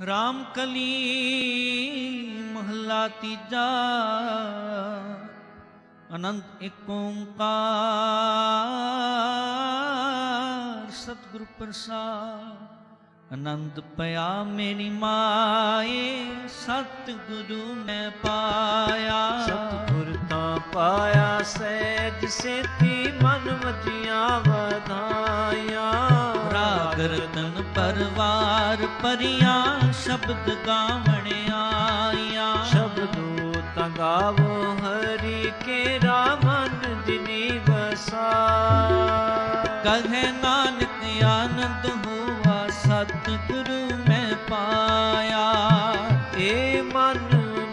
ਰਾਮ ਕਲੀ ਮਹੱਲਾ ਤੀਜਾ। ਅਨੰਤ ਏਕ ਓੰਕਾਰ, ਸਤਿਗੁਰ ਪ੍ਰਸਾਦ। ਅਨੰਦ ਪਿਆ ਮੇਰੀ ਮਾਏ, ਸਤਿਗੁਰੂ ਮੈਂ ਪਾਇਆ। ਸਤਿਗੁਰ ਤਾਂ ਪਾਇਆ, ਸਹਿਜ ਸੇਤੀ ਮਨ ਵਜੀਆਂ ਵਧਾਈਆਂ। ਰਾਗ ਰਤਨ ਪਰਵਾਰ ਪਰੀਆਂ ਸ਼ਬਦ ਗਾਵਣ ਆਈਆਂ ਸ਼ਬਦੋ ਤਾਂ ਗਾਵੋ ਹਰੀ ਕੇ ਰਾਮਨ ਜਿਨੀ ਵਸਾ ਕਹੇ ਨਾਨਕ ਆਨੰਦ ਹੋਆ ਸਤਿਗੁਰੂ ਮੈਂ ਪਾਇਆ। ਏ ਮਨ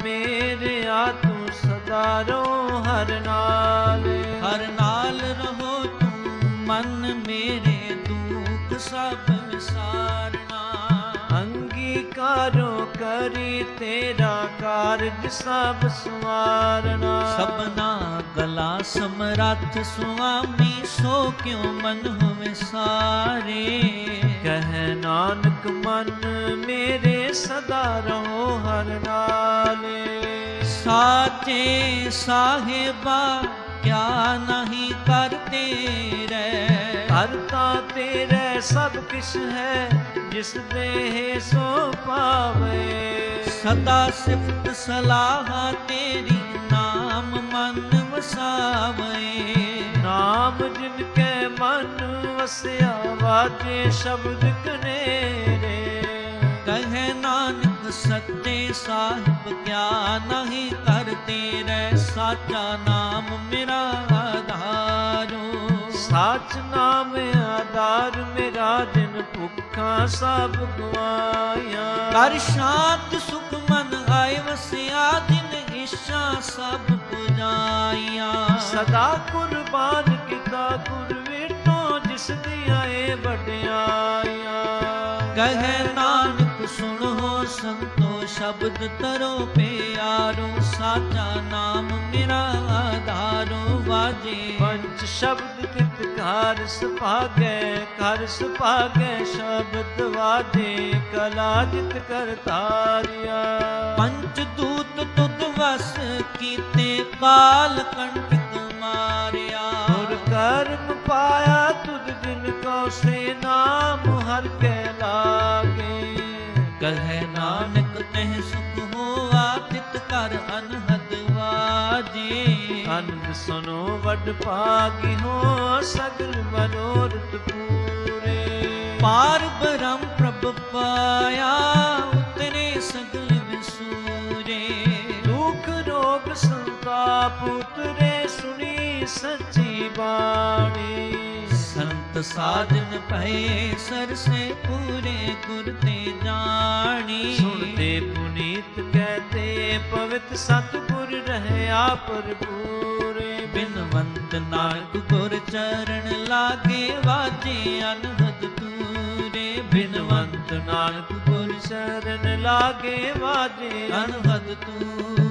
ਮੇਰਿਆ ਤੂੰ ਸਦਾ ਰੋ ਹਰ ਨਾਲ। ਹਰ ਨਾਲ ਰਹੋ ਤੂੰ ਮਨ ਮੇਰੇ ਸਭ ਵਿਸਾਰਨਾ। ਅੰਗੀਕਾਰੋ ਕਰੀ ਤੇਰਾ ਕਾਰਜ ਸਭ ਸਵਾਰਨਾ। ਸਭਨਾ ਗਲਾ ਸਮਰੱਥ ਸੁਆਮੀ ਸੋ ਕਿਉ ਮਨ ਹੋਵੇ ਸਾਰੇ ਕਹਿ ਨਾਨਕ ਮਨ ਮੇਰੇ ਸਦਾ ਰਹੋ ਹਰ ਨਾਲ। ਸਾਚੇ ਸਾਹਿਬਾ ਸਭ ਕਿਛ ਹੈ, ਜਿਸ ਦੇ ਸੋ ਪਾਵੇ ਸਦਾ ਸਿਫਤ ਸਲਾਹ ਤੇਰੀ ਨਾਮ ਮਨ ਵਸਾਵੇ। ਨਾਮ ਜਿਨ ਕੈ ਮਨ ਵਸਿਆ ਵਾਜੇ ਸ਼ਬਦ ਕਨੇਰੇ। ਕਹੇ ਨਾਨਕ ਸੱਚੇ ਸਾਹਿਬ ਗਿਆਨ ਨਹੀਂ ਕਰਤੇ ਰਹਿ ਸਾਚਾ ਨਾਮ ਮੇਰਾ ਆਧਾਰੋ। ਸਾਚ ਨਾਮ ਆਧਾਰ ਮੇਰਾ ਜਿਨ ਭੁੱਖਾਂ ਸਭ ਗਵਾਇਆ ਕਰ ਸ਼ਾਂਤ ਸੁਖ ਮਨ ਆਏ ਵਸਿਆ ਦਿਨ ਇਸ਼ਾ ਸਭ ਪੁਜਾਈਆਂ। ਸਦਾ ਕੁਰਬਾਨ ਕੀਤਾ ਗੁਰ ਵੇਟੋ ਜਿਸ ਦੀਆਂ ਏ ਵਡਿਆਈਆਂ। ਕਹੇ ਸੰਤੋ ਸ਼ਬਦ ਤਰੋ ਪਿਆਰੋ ਸਾਚਾ ਨਾਮ ਮੇਰਾ ਆਧਾਰੋ ਵਾਜੇ। ਪੰਜ ਸ਼ਬਦ ਤਿਤ ਘਰ ਸੁਭਾਗੈ ਘਰ ਸੁਭਾਗੈ ਸ਼ਬਦ ਵਾਜੇ ਕਲਾ ਜਿਤ ਕਰਤਾਰਿਆ ਪੰਚ ਦੂਤ ਤੁਧ ਵਸ ਕੀਤੇ ਕਾਲ ਕੰਟਕ ਮਾਰਿਆ। ਗੁਰ ਕਰਮ ਪਾਇਆ ਤੁਧ ਜਿਨ ਕੋ ਸੇ ਨਾਮ ਹਰ ਕੇ ਲਾਗੇ। ਕਹੇ ਨਾਨਕ ਤਹਿ ਸੁਖ ਹੋਆ ਤਿਤ ਕਰ ਅਨਹਦ ਵਾਜੇ। ਅਨੰਦ ਸੁਨੋ ਵੱਡ ਭਾਗੀ ਹੋ ਸਗਲ ਮਨੋਰਥ ਪੂਰੇ। ਪਾਰ ਬ੍ਰਹਮ ਪ੍ਰਭ ਪਾਇਆ ਉਤਰੇ ਸਗਲ ਵਿਸੂਰੇ ਦੁਖ ਰੋਗ ਸੰਤਾਪ ਉਤਰੇ ਸੁਣੀ ਸੱਚੀ ਬਾਣੀ। ਸੰਤ ਸਾਜਨ ਪਏ ਸਰਸੇ ਪੂਰੇ ਗੁਰ ਤੇ ਜਾਣੀ। ਸੁਣਦੇ ਪੁਨੀਤ ਕਹਤੇ ਪਵਿੱਤ ਸਤਿਗੁਰ ਰਹਿਆ ਪਰਪੂਰੇ ਬਿਨਵੰਤ ਨਾਨਕ ਗੁਰ ਚਰਨ ਲਾਗੇ ਵਾਜੇ ਅਨਹਦ ਤੂਰੇ ਬਿਨਵੰਤ ਨਾਨਕ ਗੁਰ ਸ਼ਰਨ ਲਾਗੇ ਵਾਜੇ ਅਨਹਦ ਤੂਰੇ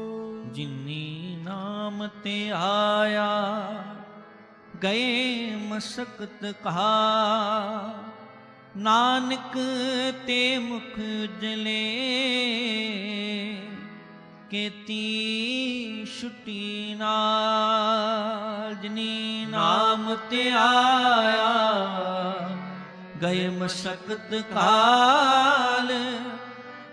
ਜਿਨੀ ਨਾਮ ਤੇ ਆਇਆ, ਗਏ ਮਸਕਤ ਕਹਾ। ਨਾਨਕ ਤੇ ਮੁਖ ਜਲੇ, ਕੀਤੀ ਛੁੱਟੀ ਨਾਲ। ਜਿਨੀ ਨਾਮ ਤੇ ਆਇਆ, ਗਏ ਮਸਕਤ ਕਾਲ।